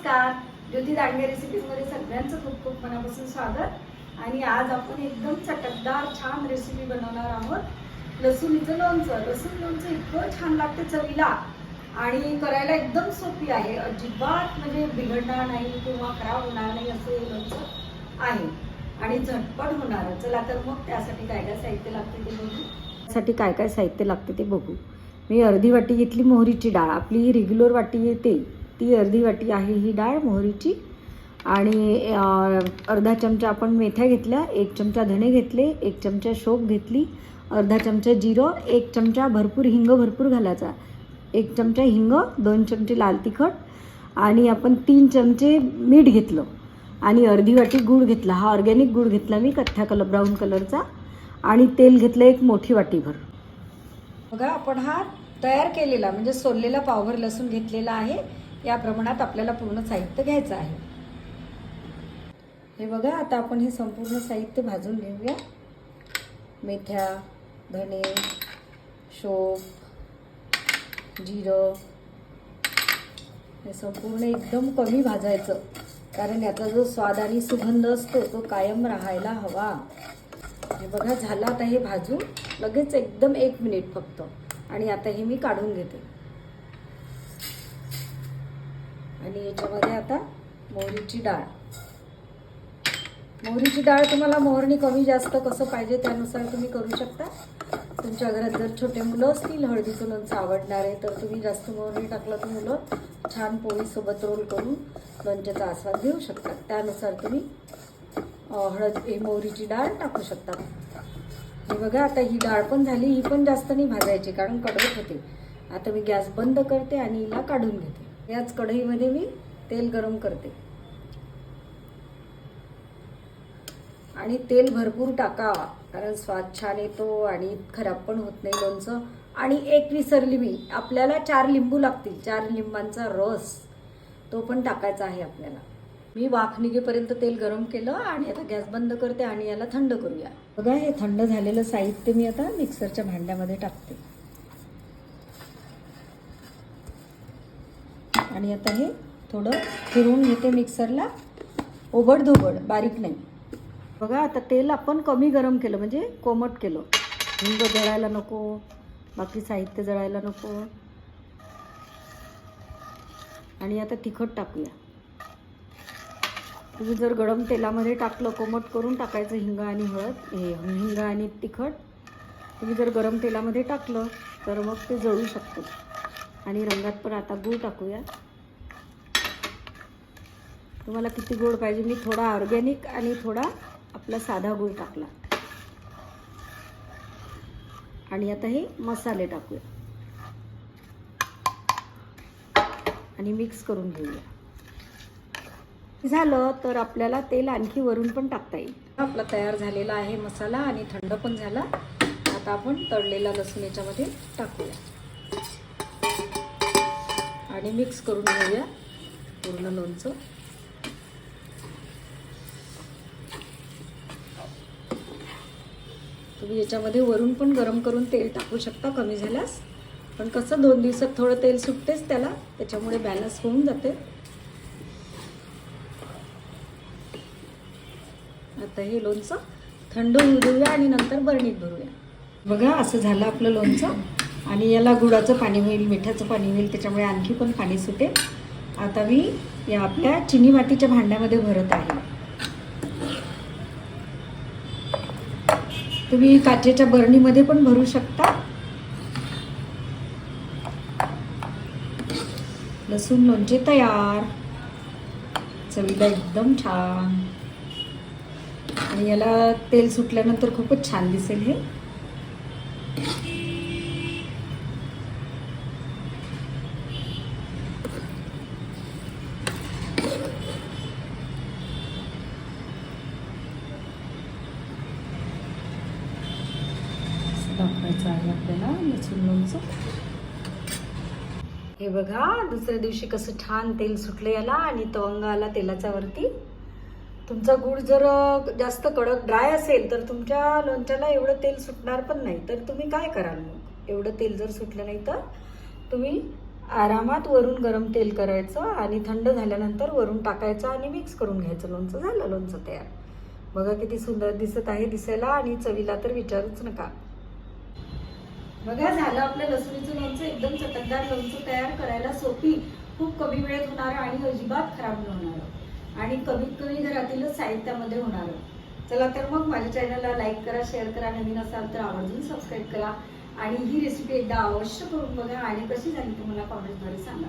नमस्कार. ज्योती दांडगे रेसिपीजमध्ये सगळ्यांचं खूप खूप मनापासून स्वागत. आणि आज आपण एकदम चटकदार छान रेसिपी बनवणार आहोत. लसूणीचं लोणचं. लसूण लोणचं इतकं छान लागते चवीला. आणि करायला एकदम सोपी आहे. अजिबात म्हणजे बिघडणार नाही किंवा खराब होणार नाही असं हे लोणचं आहे. आणि झटपट होणार. चला तर मग त्यासाठी काय काय साहित्य लागते ते बघू. त्यासाठी काय काय साहित्य लागते ते बघू. मी अर्धी वाटी घेतली मोहरीची डाळ. आपली ही रेग्युलर वाटी येते. ती अर्धी वाटी आहे ही डाळ मोहरीची. आणि अर्धा चमचा आपण मेथ्या घेतल्या एक चमचा धणे घेतले एक चमचा शोक घेतली अर्धा चमचा जिरं एक चमचा भरपूर हिंग भरपूर घालायचा. एक चमचा हिंग दोन चमचे लाल तिखट आणि आपण तीन चमचे मीठ घेतलं. आणि अर्धी वाटी गूळ घेतला. हा ऑर्गॅनिक गूळ घेतला मी कथ्या कलर ब्राऊन कलरचा. आणि तेल घेतलं एक मोठी वाटीभर. बघा आपण हा तयार केलेला म्हणजे सोललेला पावभर लसूण घेतलेला आहे. या प्रमाणात आपल्याला पूर्ण साहित्य घ्यायचं आहे. हे बघा आता आपण हे संपूर्ण साहित्य भाजून घेऊया. मेथ्या धणे शोप जिरं हे संपूर्ण एकदम कमी भाजायचं. कारण याचा जो स्वाद आणि सुगंध असतो तो कायम राहायला हवा. हे बघा झालं आता हे भाजून लगेच एकदम एक मिनिट फक्त. आणि आता हे मी काढून घेते. आणि याच्यामध्ये आता मोहरीची डाळ. मोहरीची डाळ तुम्हाला मोहरणी कमी जास्त कसं पाहिजे त्यानुसार तुम्ही करू शकता. तुमच्या घरात जर छोटे मुलं असतील हळदीचं लोणचं आवडणार आहे तर तुम्ही जास्त मोहरणी टाकलं तर मुलं छान पोळीसोबत रोल करून लोणच्याचा आस्वाद घेऊ शकतात. त्यानुसार तुम्ही हळद हे मोहरीची डाळ टाकू शकता. हे बघा आता ही डाळ पण झाली ही पण जास्त नाही भाजायची कारण कडवत होते. आता मी गॅस बंद करते आणि हिला काढून घेते. याच कढईमध्ये मी तेल गरम करते. आणि तेल भरपूर टाका कारण स्वाद छान येतो आणि खराब पण होत नाही लोणचं. आणि एक विसरली मी आपल्याला चार लिंबू लागतील चार लिंबांचा रस तो पण टाकायचा आहे आपल्याला. मी वाफ निघेपर्यंत तेल गरम केलं आणि आता गॅस बंद करते आणि याला थंड करूया. बघा हे थंड झालेलं साहित्य मी आता मिक्सरच्या भांड्यामध्ये टाकते. आणि आता हे थोडं फिरवून घेते मिक्सरला. ओबड धोबड बारीक नाही. बघा आता तेल आपण कमी गरम केलं म्हणजे कोमट केलं. हिंग जळायला नको बाकी साहित्य जळायला नको. आणि आता तिखट टाकूया. तुम्ही जर गरम तेलामध्ये टाकलं कोमट करून टाकायचं हिंग आणि हळद हे हिंग आणि तिखट. तुम्ही जर गरम तेलामध्ये टाकलं तर मग ते जळू शकतं. आणि रंगात पण आता गूळ टाकूया. तुम्हाला किती गोड पाहिजे? मी थोडा ऑर्गॅनिक आणि थोडा आपला साधा गूळ टाकला. आणि आता हे मसाले टाकूया. आणि मिक्स करून घेऊया. झालं तर आपल्याला तेल आणखी वरून पण टाकता येईल. आपला तयार झालेला आहे मसाला आणि थंड पण झाला. आता आपण तळलेला लसूण याच्यामध्ये टाकूया. आणि मिक्स करून घेऊया. पूर्ण लोणचं. तुम्ही याच्यामध्ये वरून पण गरम करून तेल टाकू शकता कमी झाल्यास. पण कसं दोन दिवसात थोडं तेल सुटतेच त्याला त्याच्यामुळे बॅलन्स होऊन जाते. आता हे लोणचं थंड होऊ देऊया आणि नंतर बरणीत भरूया. बघा असं झालं आपलं लोणचं. आणि याला गुळाचं पाणी होईल मिठाचं पाणी होईल त्याच्यामुळे आणखी पण पाणी सुटेल. आता मी या आपल्या चिनी मातीच्या भांड्यामध्ये भरत आहे. तुम्ही काचेच्या बरणीमध्ये पण भरू शकता. लसूण लोणचे तयार. चवीला एकदम छान. आणि याला तेल सुटल्यानंतर खूपच छान दिसेल हे. टाकायचं आहे आपल्याला लसूण लोणचं हे बघा दुसऱ्या दिवशी कसं छान तेल सुटलं याला आणि तवंग आला तेलाच्या वरती तुमचा गूळ जर जास्त कडक ड्राय असेल तर तुमच्या लोणच्याला एवढं तेल सुटणार पण नाही. तर तुम्ही काय कराल मग? एवढं तेल जर सुटलं नाही तर? तुम्ही आरामात वरून गरम तेल करायचं आणि थंड झाल्यानंतर वरून टाकायचं आणि मिक्स करून घ्यायचं. लोणचं झालं लोणचं तयार. बघा किती सुंदर दिसत आहे दिसायला आणि चवीला तर विचारूच नका. बघा झालं आपलं लसणीचं लोणचं एकदम चटकदार लोणचं तयार करायला सोपी खूप कमी वेळेत होणार आणि अजिबात खराब न होणार. आणि कमीत कमी घरातीलच साहित्यामध्ये होणार. चला तर मग माझ्या चॅनलला लाईक करा शेअर करा नवीन असाल तर आवर्जून सबस्क्राईब करा. आणि ही रेसिपी एकदा अवश्य करून बघा आणि कशी झाली तुम्हाला कॉमेंटद्वारे सांगा.